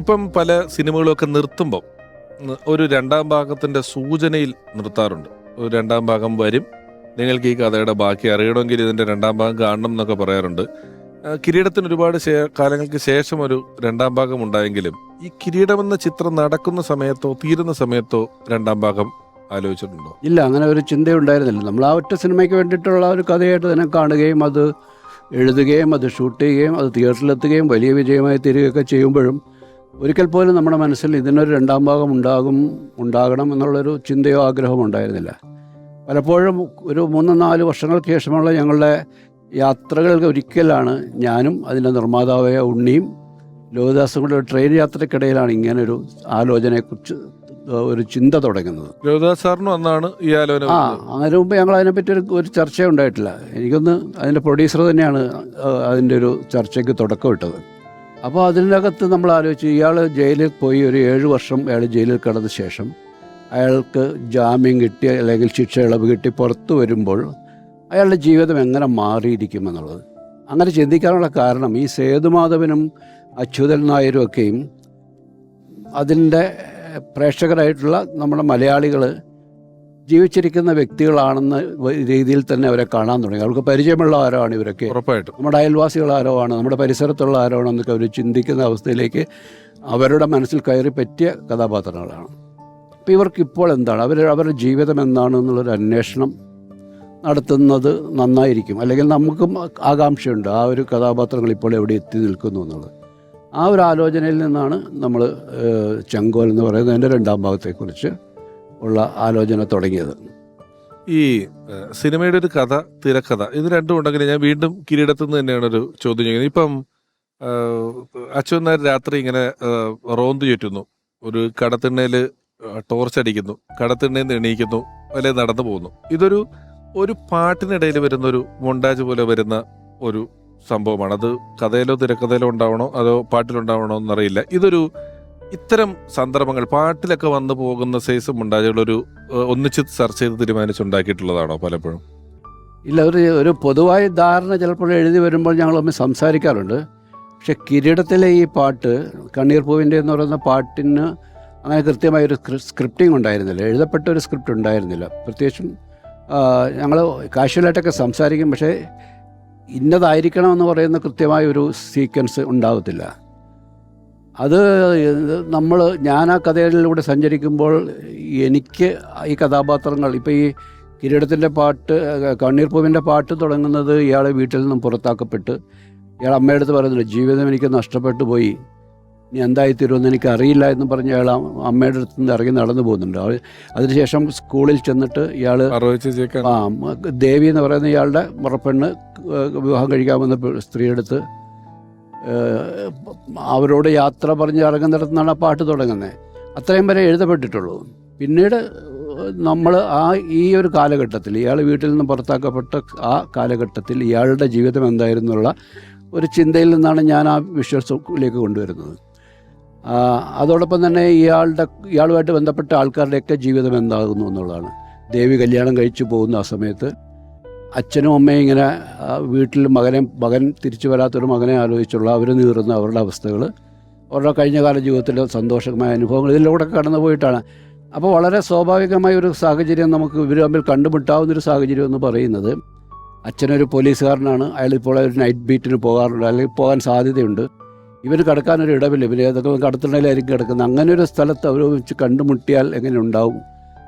ഇപ്പം പല സിനിമകളൊക്കെ നിർത്തുമ്പം ഒരു രണ്ടാം ഭാഗത്തിന്റെ സൂചനയിൽ നിർത്താറുണ്ട്. ഒരു രണ്ടാം ഭാഗം വരും നിങ്ങൾക്ക് ഈ കഥയുടെ ബാക്കി അറിയണമെങ്കിൽ ഇതിന്റെ രണ്ടാം ഭാഗം കാണണം എന്നൊക്കെ പറയാറുണ്ട്. കിരീടത്തിന് ഒരുപാട് കാലങ്ങൾക്ക് ശേഷം ഒരു രണ്ടാം ഭാഗം ഉണ്ടായെങ്കിലും ഈ കിരീടം എന്ന ചിത്രം നടക്കുന്ന സമയത്തോ തീരുന്ന സമയത്തോ രണ്ടാം ഭാഗം ആലോചിച്ചിട്ടുണ്ടോ? ഇല്ല അങ്ങനെ ഒരു ചിന്തയുണ്ടായിരുന്നില്ല. നമ്മൾ ആ ഒറ്റ സിനിമയ്ക്ക് വേണ്ടിയിട്ടുള്ള ഒരു കഥയായിട്ട് തന്നെ കാണുകയും അത് എഴുതുകയും അത് ഷൂട്ട് ചെയ്യുകയും അത് തിയേറ്ററിലെത്തുകയും വലിയ വിജയമായി തീരുകയൊക്കെ ചെയ്യുമ്പോഴും ഒരിക്കൽ പോലും നമ്മുടെ മനസ്സിൽ ഇതിനൊരു രണ്ടാം ഭാഗം ഉണ്ടാകും ഉണ്ടാകണം എന്നുള്ളൊരു ചിന്തയോ ആഗ്രഹമോ ഉണ്ടായിരുന്നില്ല. പലപ്പോഴും ഒരു മൂന്ന് നാല് വർഷങ്ങൾക്ക് ശേഷമുള്ള ഞങ്ങളുടെ യാത്രകൾക്ക് ഒരിക്കലാണ് ഞാനും അതിന്റെ നിർമ്മാതാവായ ഉണ്ണിയും ലോകദാസും കൂടെ ഒരു ട്രെയിൻ യാത്രക്കിടയിലാണ് ഇങ്ങനൊരു ആലോചനയെക്കുറിച്ച് ഒരു ചിന്ത തുടങ്ങുന്നത്. സാറിനും അന്നാണ് ഈ ആലോചന ആ അങ്ങനെ അതിനു മുമ്പ് ഞങ്ങൾ അതിനെപ്പറ്റി ഒരു ഒരു ചർച്ച ഉണ്ടായിട്ടില്ല. എനിക്കൊന്ന് അതിന്റെ പ്രൊഡ്യൂസർ തന്നെയാണ് അതിന്റെ ഒരു ചർച്ചയ്ക്ക് തുടക്കമിട്ടത് അപ്പോൾ അതിനകത്ത് നമ്മൾ ആലോചിച്ചു ഇയാൾ ജയിലിൽ പോയി ഒരു ഏഴ് വർഷം അയാൾ ജയിലിൽ കിടന്ന ശേഷം അയാൾക്ക് ജാമ്യം കിട്ടി അല്ലെങ്കിൽ ശിക്ഷ ഇളവ് കിട്ടി പുറത്തു വരുമ്പോൾ അയാളുടെ ജീവിതം എങ്ങനെ മാറിയിരിക്കുമെന്നുള്ളത് അങ്ങനെ ചിന്തിക്കാനുള്ള കാരണം ഈ സേതുമാധവനും അച്യുതൻ നായരും ഒക്കെയും അതിന്റെ പ്രേക്ഷകരായിട്ടുള്ള നമ്മുടെ മലയാളികൾ ജീവിച്ചിരിക്കുന്ന വ്യക്തികളാണെന്ന രീതിയിൽ തന്നെ അവരെ കാണാൻ തുടങ്ങി. അവർക്ക് പരിചയമുള്ള ആരോ ആണ് ഇവരൊക്കെ? ഉറപ്പായിട്ടും. നമ്മുടെ അയൽവാസികൾ ആരോ ആണ് നമ്മുടെ പരിസരത്തുള്ള ആരോ ആണെന്നൊക്കെ അവർ ചിന്തിക്കുന്ന അവസ്ഥയിലേക്ക് അവരുടെ മനസ്സിൽ കയറി പറ്റിയ കഥാപാത്രങ്ങളാണ്. അപ്പോൾ ഇവർക്ക് ഇപ്പോൾ എന്താണ്? അവർ അവരുടെ ജീവിതം എന്താണ് എന്നുള്ളൊരു അന്വേഷണം നടത്തുന്നത് നന്നായിരിക്കും. അല്ലെങ്കിൽ നമുക്കും ആകാംക്ഷയുണ്ട് ആ ഒരു കഥാപാത്രങ്ങൾ ഇപ്പോൾ എവിടെ എത്തി നിൽക്കുന്നു എന്നുള്ളത്. ആ ഒരു ആലോചനയിൽ നിന്നാണ് നമ്മൾ ചെങ്കോൽ എന്ന് പറയുന്നത്. എന്റെ രണ്ടാം ഭാഗത്തെക്കുറിച്ച് ഉള്ള ആലോചന തുടങ്ങിയത്. ഈ സിനിമയുടെ ഒരു കഥ തിരക്കഥ ഇത് രണ്ടും ഉണ്ടെങ്കിൽ ഞാൻ വീണ്ടും കിരീടത്തു നിന്ന് തന്നെയാണ് ഒരു ചോദ്യം ചെയ്യുന്നത്. ഇപ്പം അച്ഛൻ നേരം രാത്രി ഇങ്ങനെ റോന്തു ചുറ്റുന്നു. ഒരു കടത്തിണ്ണയിൽ ടോർച്ച് അടിക്കുന്നു. കടത്തിണ്ണയിൽ നിന്ന് എണീക്കുന്നു. അല്ലെ നടന്നു പോകുന്നു. ഇതൊരു ഒരു പാട്ടിനിടയിൽ വരുന്ന ഒരു മൊണ്ടാജ് പോലെ വരുന്ന ഒരു സംഭവമാണ്. അത് കഥയിലോ തിരക്കഥയിലോ ഉണ്ടാവണോ അതോ പാട്ടിലുണ്ടാവണോ എന്നറിയില്ല. ഇതൊരു ഇത്തരം സന്ദർഭങ്ങൾ പാട്ടിലൊക്കെ വന്നു പോകുന്ന സൈസ് ഒരു ഒന്നിച്ച് സെർച്ച് ചെയ്ത് തീരുമാനിച്ചുണ്ടാക്കിയിട്ടുള്ളതാണോ പലപ്പോഴും? ഇല്ല ഒരു ഒരു പൊതുവായ ധാരണ ചിലപ്പോൾ എഴുതി വരുമ്പോൾ ഞങ്ങൾ തമ്മിൽ സംസാരിക്കാറുണ്ട്. പക്ഷെ കിരീടത്തിലെ ഈ പാട്ട് കണ്ണീർ പൂവിന്റെ എന്ന് പറയുന്ന പാട്ടിന് അങ്ങനെ കൃത്യമായ ഒരു സ്ക്രിപ്റ്റിംഗ് ഉണ്ടായിരുന്നില്ല. എഴുതപ്പെട്ട ഒരു സ്ക്രിപ്റ്റ് ഉണ്ടായിരുന്നില്ല. പ്രത്യേകിച്ചും ഞങ്ങൾ കാഷ്വലായിട്ടൊക്കെ സംസാരിക്കും. പക്ഷേ ഇന്നതായിരിക്കണം എന്ന് പറയുന്ന കൃത്യമായ ഒരു സീക്വൻസ് ഉണ്ടാവത്തില്ല. അത് നമ്മൾ ഞാൻ ആ കഥകളിലൂടെ സഞ്ചരിക്കുമ്പോൾ എനിക്ക് ഈ കഥാപാത്രങ്ങൾ ഇപ്പോൾ ഈ കിരീടത്തിന്റെ പാട്ട് കണ്ണീർപ്പൂവിന്റെ കണ്ണീർ പൂവിന്റെ പാട്ട് തുടങ്ങുന്നത് ഇയാളെ വീട്ടിൽ നിന്നും പുറത്താക്കപ്പെട്ട് ഇയാൾ അമ്മയുടെ അടുത്ത് പറയുന്നുണ്ട് ജീവിതം എനിക്ക് നഷ്ടപ്പെട്ടു പോയി. ഇനി എന്തായി തീരുമെന്ന് എനിക്ക് അറിയില്ല എന്ന് പറഞ്ഞ് അയാൾ അമ്മയുടെ അടുത്ത് നിന്ന് ഇറങ്ങി നടന്നു പോകുന്നുണ്ട്. അതിനുശേഷം സ്കൂളിൽ ചെന്നിട്ട് ഇയാൾ ആ ദേവി എന്ന് പറയുന്ന ഇയാളുടെ മുറപ്പെണ്ണ് വിവാഹം കഴിക്കാമെന്ന സ്ത്രീയെടുത്ത് അവരോട് യാത്ര പറഞ്ഞ് ഇറങ്ങുന്നിടത്തുനിന്നാണ് ആ പാട്ട് തുടങ്ങുന്നത്. അത്രയും വരെ എഴുതപ്പെട്ടിട്ടുള്ളൂ. പിന്നീട് നമ്മൾ ആ ഈ ഒരു കാലഘട്ടത്തിൽ ഇയാൾ വീട്ടിൽ നിന്ന് പുറത്താക്കപ്പെട്ട ആ കാലഘട്ടത്തിൽ ഇയാളുടെ ജീവിതം എന്തായിരുന്നുള്ള ഒരു ചിന്തയിൽ നിന്നാണ് ഞാൻ ആ വിഷ്വൽസിലേക്ക് കൊണ്ടുവരുന്നത്. അതോടൊപ്പം തന്നെ ഇയാളുടെ ഇയാളുമായിട്ട് ബന്ധപ്പെട്ട ആൾക്കാരുടെയൊക്കെ ജീവിതം എന്താകുന്നു എന്നുള്ളതാണ്. ദേവി കല്യാണം കഴിച്ചു പോകുന്ന ആ സമയത്ത് അച്ഛനും അമ്മയും ഇങ്ങനെ വീട്ടിൽ മകനെ മകൻ തിരിച്ചു വരാത്തൊരു മകനെ ആലോചിച്ചുള്ള അവർ നീറുന്ന അവരുടെ അവസ്ഥകൾ അവരുടെ കഴിഞ്ഞകാല ജീവിതത്തിലെ സന്തോഷമായ അനുഭവങ്ങൾ ഇതിലൂടെ കടന്നു പോയിട്ടാണ്. അപ്പോൾ വളരെ സ്വാഭാവികമായ ഒരു സാഹചര്യം നമുക്ക് ഇവർ തമ്മിൽ കണ്ടുമുട്ടാവുന്നൊരു സാഹചര്യം എന്ന് പറയുന്നത് അച്ഛനൊരു പോലീസുകാരനാണ് അയാൾ ഇപ്പോൾ ഒരു നൈറ്റ് ബീറ്റിന് പോകാറുണ്ട് അല്ലെങ്കിൽ പോകാൻ സാധ്യതയുണ്ട്. ഇവർ കിടക്കാനൊരു ഇടമില്ല ഇവർ ഏതൊക്കെ കടത്തിണ്ണയിലായിരിക്കും കിടക്കുന്നത്. അങ്ങനെ ഒരു സ്ഥലത്ത് അവർ വെച്ച് കണ്ടുമുട്ടിയാൽ എങ്ങനെ ഉണ്ടാവും?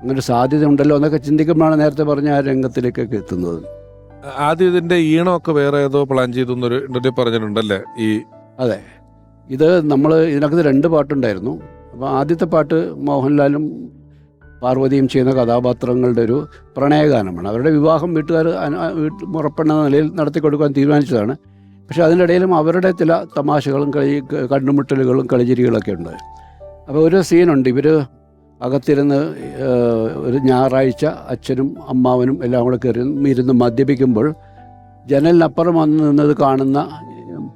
അങ്ങനെ സാധ്യത ഉണ്ടല്ലോ എന്നൊക്കെ ചിന്തിക്കുമ്പോഴാണ് നേരത്തെ പറഞ്ഞ ആ രംഗത്തിലേക്കൊക്കെ എത്തുന്നത്. ആദ്യം ഇതിന്റെ ഈണമൊക്കെ വേറെ ഏതോ പ്ലാൻ ചെയ്തു ഇന്റർവ്യൂ പറഞ്ഞിട്ടുണ്ടല്ലേ ഈ അതെ. ഇത് നമ്മൾ ഇതിനകത്ത് രണ്ട് പാട്ടുണ്ടായിരുന്നു. അപ്പോൾ ആദ്യത്തെ പാട്ട് മോഹൻലാലും പാർവതിയും ചെയ്യുന്ന കഥാപാത്രങ്ങളുടെ ഒരു പ്രണയഗാനമാണ്. അവരുടെ വിവാഹം വീട്ടുകാർ വീട്ട് മുറപ്പെണ്ണ നിലയിൽ നടത്തി കൊടുക്കാൻ തീരുമാനിച്ചതാണ്. പക്ഷേ അതിനിടയിലും അവരുടെ ചില തമാശകളും കളി കണ്ടുമുട്ടലുകളും കളിചിരികളൊക്കെ ഉണ്ട്. അപ്പോൾ ഒരു സീനുണ്ട് ഇവർ അകത്തിരുന്ന് ഒരു ഞായറാഴ്ച അച്ഛനും അമ്മാവനും എല്ലാം കൂടെ കയറി ഇരുന്ന് മദ്യപിക്കുമ്പോൾ ജനലിനപ്പുറം വന്ന് നിന്നത് കാണുന്ന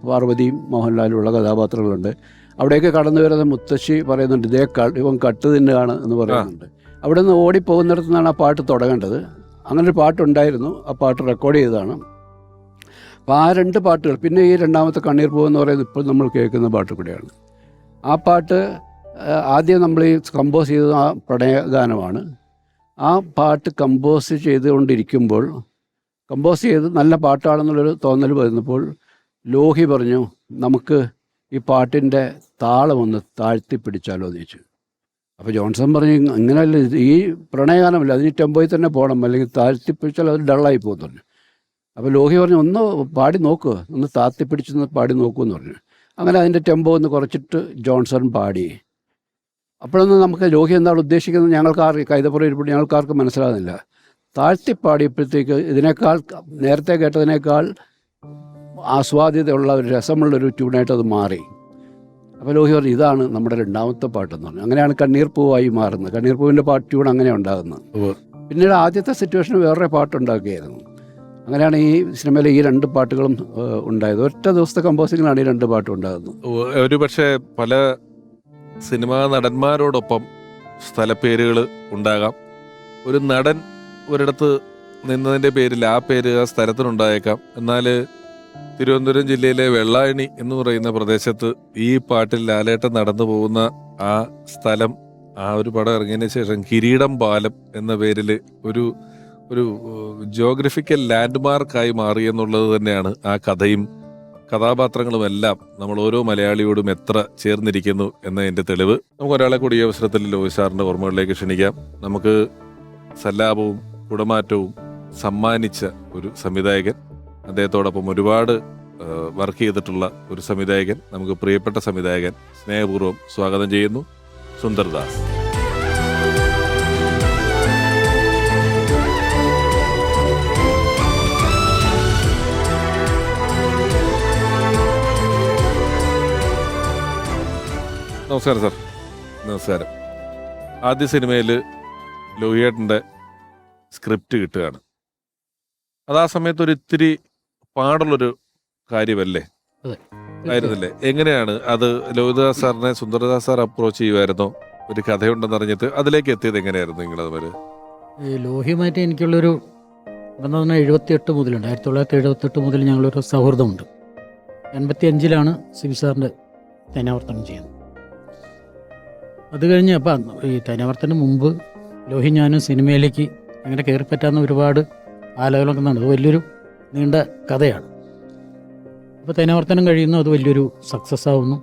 പാർവതിയും മോഹൻലാലും ഉള്ള കഥാപാത്രങ്ങളുണ്ട്. അവിടെയൊക്കെ കടന്നു വരുന്ന മുത്തശ്ശി പറയുന്നുണ്ട് ഇതേ ഇവൻ കട്ട് തിന്നുകയാണ് എന്ന് പറയുന്നുണ്ട്. അവിടെ നിന്ന് ഓടിപ്പോകുന്നിടത്തു നിന്നാണ് ആ പാട്ട് തുടങ്ങേണ്ടത്. അങ്ങനെ ഒരു പാട്ടുണ്ടായിരുന്നു ആ പാട്ട് റെക്കോർഡ് ചെയ്തതാണ്. അപ്പോൾ ആ രണ്ട് പാട്ടുകൾ പിന്നെ ഈ രണ്ടാമത്തെ കണ്ണീർ പൂവെന്ന് പറയുന്നത് ഇപ്പോൾ നമ്മൾ കേൾക്കുന്ന പാട്ട് കൂടെയാണ്. ആ പാട്ട് ആദ്യം നമ്മൾ ഈ കമ്പോസ് ചെയ്തത് ആ പ്രണയഗാനമാണ്. ആ പാട്ട് കമ്പോസ് ചെയ്തുകൊണ്ടിരിക്കുമ്പോൾ കമ്പോസ് ചെയ്ത് നല്ല പാട്ടാണെന്നുള്ളൊരു തോന്നൽ വരുന്നപ്പോൾ ലോഹി പറഞ്ഞു നമുക്ക് ഈ പാട്ടിന്റെ താളമൊന്ന് താഴ്ത്തി പിടിച്ചാലോ എന്ന് ചോദിച്ചു. അപ്പോൾ ജോൺസൺ പറഞ്ഞു അങ്ങനെയല്ല ഇത് ഈ പ്രണയഗാനമല്ല അതിന് ടെമ്പോയിൽ തന്നെ പോകണം അല്ലെങ്കിൽ താഴ്ത്തി പിടിച്ചാൽ അത് ഡള്ളായി പോകും പറഞ്ഞു. അപ്പോൾ ലോഹി പറഞ്ഞു ഒന്ന് പാടി നോക്കുക ഒന്ന് താത്തി പിടിച്ചൊന്ന് പാടി നോക്കൂ എന്ന് പറഞ്ഞു. അങ്ങനെ അതിന്റെ ടെമ്പോ ഒന്ന് കുറച്ചിട്ട് ജോൺസൺ പാടി. അപ്പോഴൊന്നും നമുക്ക് ലോഹി എന്താണ് ഉദ്ദേശിക്കുന്നത് ഞങ്ങൾക്ക് കൈതപ്പുറം ഇരിപ്പിട്ട് ഞങ്ങൾക്ക് മനസ്സിലാകുന്നില്ല. താഴ്ത്തിപ്പാടിയപ്പോഴത്തേക്ക് ഇതിനേക്കാൾ നേരത്തെ കേട്ടതിനേക്കാൾ ആസ്വാദ്യതയുള്ള ഒരു രസമുള്ള രസമുള്ളൊരു ട്യൂണായിട്ട് അത് മാറി. അപ്പോൾ ലോഹി പറഞ്ഞു ഇതാണ് നമ്മുടെ രണ്ടാമത്തെ പാട്ടെന്ന് പറഞ്ഞു. അങ്ങനെയാണ് കണ്ണീർ പൂവായി മാറുന്നത്. കണ്ണീർ പൂവിന്റെ പാട്ട് ട്യൂൺ അങ്ങനെ ഉണ്ടാകുന്നത്. പിന്നീട് ആദ്യത്തെ സിറ്റുവേഷന് വേറൊരു പാട്ടുണ്ടാക്കിയായിരുന്നു. അങ്ങനെയാണ് ഈ സിനിമയിലെ ഈ രണ്ട് പാട്ടുകളും ഉണ്ടായത്. ഒറ്റ ദിവസത്തെ കമ്പോസിങ്ങിലാണ് ഈ രണ്ട് പാട്ടും ഉണ്ടാകുന്നത്. ഒരു പക്ഷേ പല സിനിമാ നടന്മാരോടൊപ്പം സ്ഥലപ്പേരുകൾ ഉണ്ടാകാം. ഒരു നടൻ ഒരിടത്ത് നിന്നതിന്റെ പേരിൽ ആ പേര് ആ സ്ഥലത്തിനുണ്ടായേക്കാം. എന്നാൽ തിരുവനന്തപുരം ജില്ലയിലെ വെള്ളായണി എന്ന് പറയുന്ന പ്രദേശത്ത് ഈ പാട്ടിൽ ലാലേട്ടൻ നടന്നു പോകുന്ന ആ സ്ഥലം ആ ഒരു പടം ഇറങ്ങിയതിന് ശേഷം കിരീടം പാലം എന്ന പേരിൽ ഒരു ഒരു ജോഗ്രഫിക്കൽ ലാൻഡ്മാർക്കായി മാറി എന്നുള്ളത് തന്നെയാണ് ആ കഥയും കഥാപാത്രങ്ങളും എല്ലാം നമ്മൾ ഓരോ മലയാളിയോടും എത്ര ചേർന്നിരിക്കുന്നു എന്നതിന്റെ തെളിവ്. നമുക്ക് ഒരാളെ കൂടി ഈ അവസരത്തിൽ ലോഹി സാറിന്റെ ഓർമ്മകളിലേക്ക് ക്ഷണിക്കാം. നമുക്ക് സല്ലാപവും കുടമാറ്റവും സമ്മാനിച്ച ഒരു സംവിധായകൻ അദ്ദേഹത്തോടൊപ്പം ഒരുപാട് വർക്ക് ചെയ്തിട്ടുള്ള ഒരു സംവിധായകൻ നമുക്ക് പ്രിയപ്പെട്ട സംവിധായകൻ സ്നേഹപൂർവം സ്വാഗതം ചെയ്യുന്നു സുന്ദർദാസ്. നമസ്കാരം സാർ. നമസ്കാരം. ആദ്യ സിനിമയിൽ ലോഹിയേട്ടന്റെ സ്ക്രിപ്റ്റ് കിട്ടുകയാണ്. അത് ആ സമയത്ത് ഒരു ഇത്തിരി പാടുള്ളൊരു കാര്യമല്ലേ. ആയിരുന്നില്ലേ? എങ്ങനെയാണ് അത് ലോഹിതദാസ് സാറിനെ സുന്ദരദാസ് സാർ അപ്രോച്ച് ചെയ്യുമായിരുന്നോ ഒരു കഥയുണ്ടെന്ന് അറിഞ്ഞിട്ട് അതിലേക്ക് എത്തിയത് എങ്ങനെയായിരുന്നു നിങ്ങൾ അതുപോലെ? ഈ ലോഹിയുമായിട്ട് എനിക്കുള്ളൊരു ബന്ധം പറഞ്ഞാൽ എഴുപത്തിയെട്ട് മുതലുണ്ട്. ആയിരത്തി തൊള്ളായിരത്തി എഴുപത്തെട്ട് മുതൽ ഞങ്ങളൊരു സൗഹൃദമുണ്ട്. എൺപത്തി അഞ്ചിലാണ് സിബി സാറിന്റെ തേനാവർത്തനം ചെയ്യുന്നത്. അത് കഴിഞ്ഞ് അപ്പം ഈ തേനാവർത്തനം മുമ്പ് ലോഹി ഞാനും സിനിമയിലേക്ക് അങ്ങനെ കയറിപ്പറ്റാവുന്ന ഒരുപാട് ആലോചനകളൊക്കെ നടന്നു. അത് വലിയൊരു നീണ്ട കഥയാണ്. അപ്പോൾ തേനാവർത്തനം കഴിയുന്നു. അത് വലിയൊരു സക്സസ് ആവുന്നു.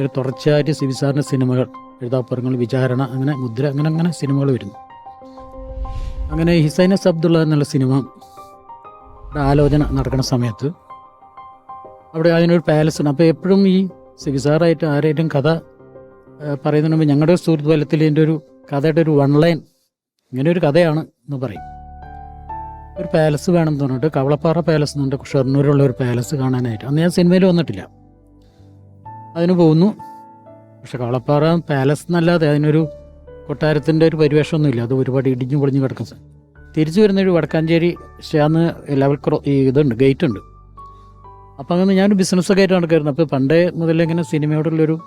ഒരു തുടർച്ചയായിട്ട് സിബി സാറിന്റെ സിനിമകൾ എഴുതാപ്പുറങ്ങൾ വിചാരണ അങ്ങനെ മുദ്ര അങ്ങനെ അങ്ങനെ സിനിമകൾ വരുന്നു. അങ്ങനെ ഹിസൈനസ് അബ്ദുള്ള എന്നുള്ള സിനിമ ആലോചന നടക്കുന്ന സമയത്ത് അവിടെ അതിനൊരു പാലസ് ഉണ്ട്. അപ്പോൾ എപ്പോഴും ഈ സിവിസാറായിട്ട് ആരായിട്ടും കഥ മുമ്പ് ഞങ്ങളുടെ സുഹൃത്ത് ബലത്തിൽ എന്റെ ഒരു കഥയുടെ ഒരു വൺ ലൈൻ ഇങ്ങനെ ഒരു കഥയാണ് എന്ന് പറയും. ഒരു പാലസ് വേണം തോന്നിട്ട് കവളപ്പാറ പാലസ് എന്നുണ്ട് ഷൊർണൂരുള്ള ഒരു പാലസ് കാണാനായിട്ട്. അന്ന് ഞാൻ സിനിമയിൽ വന്നിട്ടില്ല. അതിന് പോകുന്നു പക്ഷെ കവളപ്പാറ പാലസ് എന്നല്ലാതെ അതിനൊരു കൊട്ടാരത്തിന്റെ ഒരു പരിവേഷമൊന്നുമില്ല. അത് ഒരുപാട് ഇടിഞ്ഞു പൊളിഞ്ഞു കിടക്കും. തിരിച്ചു വരുന്ന ഒരു വടക്കാഞ്ചേരി സ്റ്റേന്ന് ലെവൽ ക്രോ ഇതുണ്ട് ഗേറ്റ് ഉണ്ട്. അപ്പം അങ്ങനെ ഞാനൊരു ബിസിനസ്സൊക്കെ ആയിട്ട് നടക്കായിരുന്നു അപ്പോൾ പണ്ടേ മുതലേ ഇങ്ങനെ സിനിമയോടുള്ളൊരു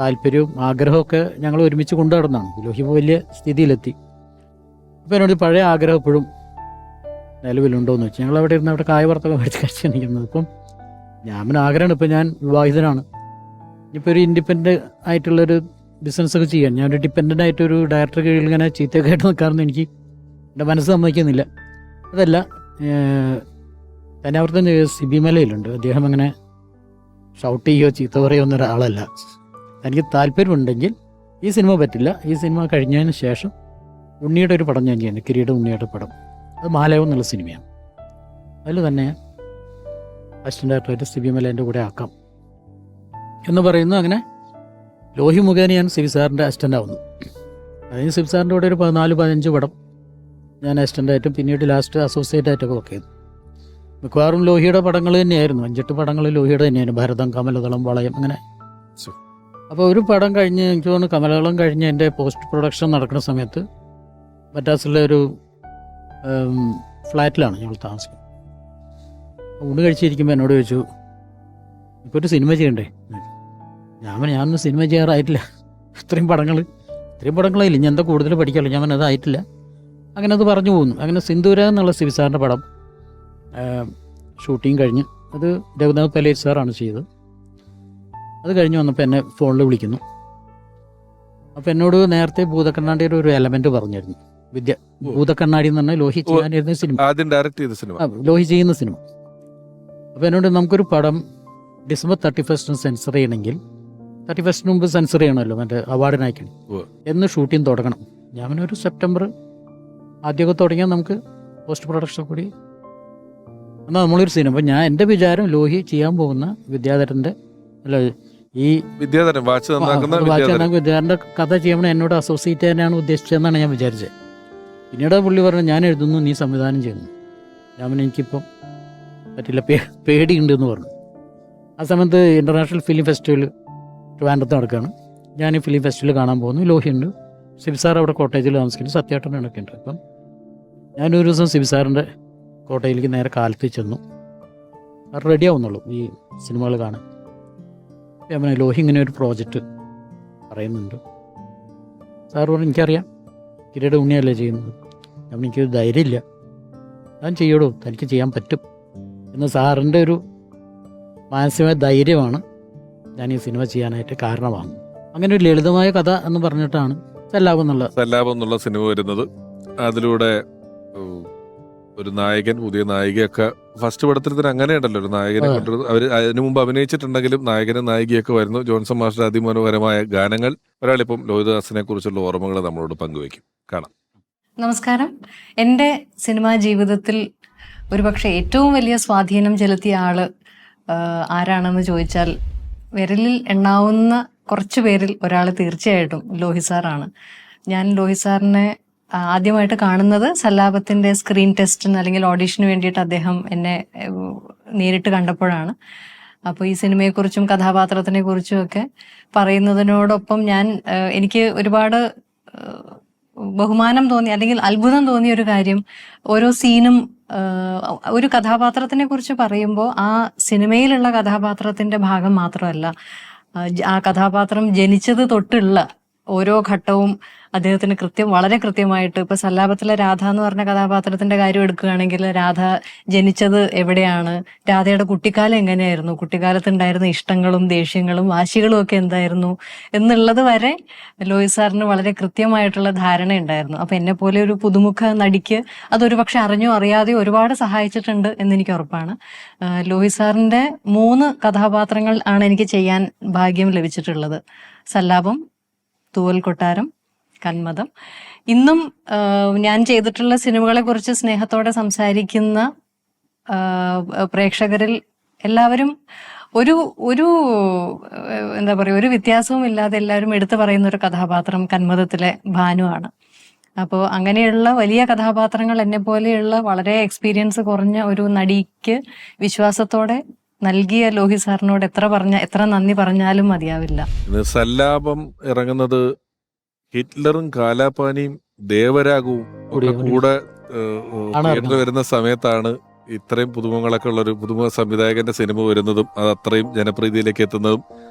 താല്പര്യവും ആഗ്രഹമൊക്കെ ഞങ്ങൾ ഒരുമിച്ച് കൊണ്ടു നടന്നാണ്. ലോഹിമ ഇപ്പോൾ വലിയ സ്ഥിതിയിലെത്തി. അപ്പോൾ എന്നോട് പഴയ ആഗ്രഹം എപ്പോഴും നിലവിലുണ്ടോ എന്ന് വെച്ചാൽ ഞങ്ങൾ അവിടെ ഇരുന്ന് അവിടെ കായ വറുത്തൊക്കെ മേടിച്ച് കഴിച്ച് നിൽക്കുന്നത്. ഇപ്പം ഞാൻ പിന്നെ ആഗ്രഹമാണ്. ഇപ്പം ഞാൻ വിവാഹിതനാണ്. ഇനിയിപ്പോൾ ഒരു ഇൻഡിപെൻഡന്റ് ആയിട്ടുള്ളൊരു ബിസിനസ് ഒക്കെ ചെയ്യാൻ. ഞാനൊരു ഡിപ്പെൻഡന്റ് ആയിട്ടൊരു ഡയറക്ടർ കീഴിൽ ഇങ്ങനെ ചീത്തയൊക്കെ ആയിട്ട് നിൽക്കാറൊന്നും എനിക്ക് എന്റെ മനസ്സ് സമ്മതിക്കുന്നില്ല. അതല്ല തന്നെ അവിടുത്തെ സിബി മലയിലുണ്ട് അദ്ദേഹം അങ്ങനെ ഷൗട്ട് ചെയ്യുകയോ ചീത്ത പറയുകയോ ഒന്നും എനിക്ക് താല്പര്യമുണ്ടെങ്കിൽ ഈ സിനിമ പറ്റില്ല. ഈ സിനിമ കഴിഞ്ഞതിന് ശേഷം ഉണ്ണിയുടെ ഒരു പടം ഞാൻ ചെയ്യുന്നത് കിരീട ഉണ്ണിയുടെ പടം. അത് മാലയോ എന്നുള്ള സിനിമയാണ്. അതിൽ തന്നെ അസിസ്റ്റന്റ് ഡയറക്ടറായിട്ട് സിബി മലേന്റെ കൂടെ ആക്കാം എന്ന് പറയുന്നു. അങ്ങനെ ലോഹി മുഖേന ഞാൻ സിബി സാറിന്റെ അസിസ്റ്റന്റ് ആവുന്നു. അതിന് സിബി സാറിന്റെ കൂടെ ഒരു പതിനാല് പതിനഞ്ച് പടം ഞാൻ അസിസ്റ്റന്റായിട്ടും പിന്നീട് ലാസ്റ്റ് അസോസിയേറ്റ് ആയിട്ടൊക്കെ വർക്ക് ചെയ്തു മിക്കവാറും ലോഹിയുടെ പടങ്ങൾ തന്നെയായിരുന്നു. അഞ്ചെട്ട് പടങ്ങൾ ലോഹിയുടെ തന്നെയായിരുന്നു. ഭരതം കമലതളം വളയം അങ്ങനെ. അപ്പോൾ ഒരു പടം കഴിഞ്ഞ് എനിക്ക് തോന്നുന്നു കമലകളം കഴിഞ്ഞ് എന്റെ പോസ്റ്റ് പ്രൊഡക്ഷൻ നടക്കുന്ന സമയത്ത് മറ്റാസിലെ ഒരു ഫ്ലാറ്റിലാണ് ഞങ്ങൾ താമസിക്കുന്നത്. ഊണ് കഴിച്ചിരിക്കുമ്പോൾ എന്നോട് ചോദിച്ചു ഇപ്പോൾ ഒരു സിനിമ ചെയ്യണ്ടേ? ഞാൻ ഞാനൊന്നും സിനിമ ചെയ്യാറായിട്ടില്ല. ഇത്രയും പടങ്ങൾ ഇത്രയും പടങ്ങളായില്ല? ഞാൻ എന്താ കൂടുതൽ പഠിക്കാമല്ലോ ഞാൻ അതായിട്ടില്ല അങ്ങനെ അത് പറഞ്ഞു പോകുന്നു അങ്ങനെ സിന്ദൂര എന്നുള്ള സിവിസാറിന്റെ പടം ഷൂട്ടിങ് കഴിഞ്ഞ് അത് രഘുനാഥ് പലേജ് സാറാണ് ചെയ്തത്. അത് കഴിഞ്ഞ് വന്നപ്പോൾ എന്നെ ഫോണിൽ വിളിക്കുന്നു. അപ്പോൾ എന്നോട് നേരത്തെ ഭൂതക്കണ്ണാടിയുടെ ഒരു എലമെന്റ് പറഞ്ഞിരുന്നു വിദ്യ. ഭൂതക്കണ്ണാടി എന്ന് പറഞ്ഞാൽ ലോഹി. ചെയ്യാനിരുന്ന സിനിമ. ആദ്യം ഡയറക്ട് ചെയ്ത സിനിമ. ലോഹി ചെയ്യുന്ന സിനിമ. അപ്പോൾ എന്നോട് നമുക്കൊരു പടം ഡിസംബർ തേർട്ടി ഫസ്റ്റിന് സെൻസർ ചെയ്യണമെങ്കിൽ തേർട്ടി ഫസ്റ്റിന് മുമ്പ് സെൻസർ ചെയ്യണമല്ലോ മറ്റേ അവാർഡിനായിക്കണം. എന്ന് ഷൂട്ടിംഗ് തുടങ്ങണം. ഞാൻ പിന്നെ ഒരു സെപ്റ്റംബർ ആദ്യമൊക്കെ തുടങ്ങിയാൽ നമുക്ക് പോസ്റ്റ് പ്രൊഡക്ഷൻ കൂടി. എന്നാൽ നമ്മളൊരു സിനിമ. അപ്പം ഞാൻ എന്റെ വിചാരം ലോഹി ചെയ്യാൻ പോകുന്ന വിദ്യാധരന്റെ അല്ല ഈ വിദ്യാധരൻ വാച്ച് നന്നാക്കുന്ന വിദ്യാധരന്റെ കഥ ചെയ്യുമ്പോൾ എന്നോട് അസോസിയേറ്റ് ചെയ്യാനാണ് ഉദ്ദേശിച്ചതെന്നാണ് ഞാൻ വിചാരിച്ചത്. പിന്നീട് പുള്ളി പറഞ്ഞു ഞാൻ എഴുതുന്നു നീ സംവിധാനം ചെയ്യുന്നു. രാമൻ എനിക്കിപ്പം പറ്റില്ല പേ പേടിയുണ്ട് എന്ന് പറഞ്ഞു. ആ സമയത്ത് ഇന്റർനാഷണൽ ഫിലിം ഫെസ്റ്റിവൽ ട്രിവാൻഡ്രത്ത് നടക്കുകയാണ്. ഞാൻ ഈ ഫിലിം ഫെസ്റ്റിവൽ കാണാൻ പോകുന്നു. ലോഹിയുണ്ട്. സിബിസാർ അവിടെ കോട്ടേജിൽ താമസിക്കുന്നു. സത്യേട്ടനൊക്കെ ഉണ്ട് അപ്പം ഞാനൊരു ദിവസം സിബിസാറിന്റെ കോട്ടയിലേക്ക് നേരെ കാലത്ത് ചെന്നു. റെഡിയാവുന്നുള്ളൂ റെഡി ആവുന്നുള്ളൂ ഈ സിനിമകൾ കാണാൻ. ഞാൻ ലോഹി ഇങ്ങനെ ഒരു പ്രോജക്റ്റ് പറയുന്നുണ്ട്. സാർ പറഞ്ഞു എനിക്കറിയാം. കിരീട ഉണ്ണിയല്ലേ ചെയ്യുന്നത്. അപ്പം എനിക്കൊരു ധൈര്യമില്ല. ഞാൻ ചെയ്യടോ തനിക്ക് ചെയ്യാൻ പറ്റും. എന്ന് സാറിന്റെ ഒരു മാനസികമായ ധൈര്യമാണ് ഞാൻ ഈ സിനിമ ചെയ്യാനായിട്ട് കാരണമാണ് അങ്ങനെ ഒരു ലളിതമായ കഥ എന്ന് പറഞ്ഞിട്ടാണ് ചെല്ലാവും എന്നുള്ള സല്ലാപം എന്നുള്ള സിനിമ വരുന്നത്. അതിലൂടെ ഒരു നായകൻ പുതിയ നായികയൊക്കെ ഫസ്റ്റ് പടത്തിൽ തന്നെ അങ്ങനെയുണ്ടല്ലോ ഒരു നായകനെ കൊണ്ടുവരുന്നത്. കൊണ്ടു അവർ അതിനു മുമ്പ് അഭിനയിച്ചിട്ടുണ്ടെങ്കിലും നായകനും നായികയൊക്കെ വരുന്നു. ജോൺസൺ മാസ്റ്റർ അതിമനോഹരമായ ഗാനങ്ങൾ. ഒരാളിപ്പം ലോഹിതദാസിനെ കുറിച്ചുള്ള ഓർമ്മകൾ നമ്മളോട് പങ്കുവയ്ക്കും. കാണാം. നമസ്കാരം. എന്റെ സിനിമാ ജീവിതത്തിൽ ഒരുപക്ഷെ ഏറ്റവും വലിയ സ്വാധീനം ചെലുത്തിയ ആൾ ആരാണെന്ന് ചോദിച്ചാൽ വിരലിൽ എണ്ണാവുന്ന കുറച്ച് പേരിൽ ഒരാൾ തീർച്ചയായിട്ടും ലോഹി സാറാണ്. ഞാൻ ലോഹി സാറിനെ ആ, ആദ്യമായിട്ട് കാണുന്നത് സല്ലാപത്തിന്റെ സ്ക്രീൻ ടെസ്റ്റിന് അല്ലെങ്കിൽ ഓഡീഷന് വേണ്ടിയിട്ട് അദ്ദേഹം എന്നെ നേരിട്ട് കണ്ടപ്പോഴാണ്. അപ്പോൾ ഈ സിനിമയെക്കുറിച്ചും കഥാപാത്രത്തിനെ കുറിച്ചും ഒക്കെ പറയുന്നതിനോടൊപ്പം ഞാൻ എനിക്ക് ഒരുപാട് ബഹുമാനം തോന്നി അല്ലെങ്കിൽ അത്ഭുതം തോന്നിയ ഒരു കാര്യം ഓരോ സീനും ഒരു കഥാപാത്രത്തിനെ കുറിച്ച് പറയുമ്പോൾ ആ സിനിമയിലുള്ള കഥാപാത്രത്തിന്റെ ഭാഗം മാത്രമല്ല ആ കഥാപാത്രം ജനിച്ചത് തൊട്ടുള്ള ഓരോ ഘട്ടവും അദ്ദേഹത്തിന് കൃത്യം വളരെ കൃത്യമായിട്ട് ഇപ്പൊ സല്ലാപത്തിലെ രാധ എന്ന് പറഞ്ഞ കഥാപാത്രത്തിന്റെ കാര്യം എടുക്കുകയാണെങ്കിൽ രാധ ജനിച്ചത് എവിടെയാണ്? രാധയുടെ കുട്ടിക്കാലം എങ്ങനെയായിരുന്നു? കുട്ടിക്കാലത്ത് ഉണ്ടായിരുന്ന ഇഷ്ടങ്ങളും ദേഷ്യങ്ങളും വാശികളും ഒക്കെ എന്തായിരുന്നു? എന്നുള്ളത് വരെ ലോയിസ് സാറിന് വളരെ കൃത്യമായിട്ടുള്ള ധാരണ ഉണ്ടായിരുന്നു. അപ്പൊ എന്നെ പോലെ ഒരു പുതുമുഖ നടിക്ക് അതൊരു പക്ഷെ അറിഞ്ഞോ അറിയാതെ ഒരുപാട് സഹായിച്ചിട്ടുണ്ട് എന്ന് എനിക്ക് ഉറപ്പാണ്. ലോയിസ് സാറിന്റെ മൂന്ന് കഥാപാത്രങ്ങൾ ആണ് എനിക്ക് ചെയ്യാൻ ഭാഗ്യം ലഭിച്ചിട്ടുള്ളത്. സല്ലാപം തൂവൽ കൊട്ടാരം കന്മതം. ഇന്നും ഞാൻ ചെയ്തിട്ടുള്ള സിനിമകളെ കുറിച്ച് സ്നേഹത്തോടെ സംസാരിക്കുന്ന പ്രേക്ഷകരിൽ എല്ലാവരും ഒരു ഒരു എന്താ പറയുക ഒരു വ്യത്യാസവും ഇല്ലാതെ എല്ലാവരും എടുത്തു പറയുന്ന ഒരു കഥാപാത്രം കന്മതത്തിലെ ഭാനു ആണ്. അപ്പോൾ അങ്ങനെയുള്ള വലിയ കഥാപാത്രങ്ങൾ എന്നെ പോലെയുള്ള വളരെ എക്സ്പീരിയൻസ് കുറഞ്ഞ ഒരു നടിക്ക് വിശ്വാസത്തോടെ നൽകിയ ലോഹി സാറിനോട് എത്ര പറഞ്ഞ എത്ര നന്ദി പറഞ്ഞാലും മതിയാവില്ല. സല്ലാപം ഇറങ്ങുന്നത് ഹിറ്റ്ലറും കാലാപാനിയും ദേവരാഗവും ഒക്കെ കൂടി കൂടെ തിയേറ്ററിൽ വരുന്ന സമയത്താണ് ഇത്രയും പുതുമുഖങ്ങളൊക്കെ ഉള്ള ഒരു പുതുമുഖ സംവിധായകന്റെ സിനിമ വരുന്നതും അത് അത്രയും ജനപ്രീതിയിലേക്ക് എത്തുന്നതും.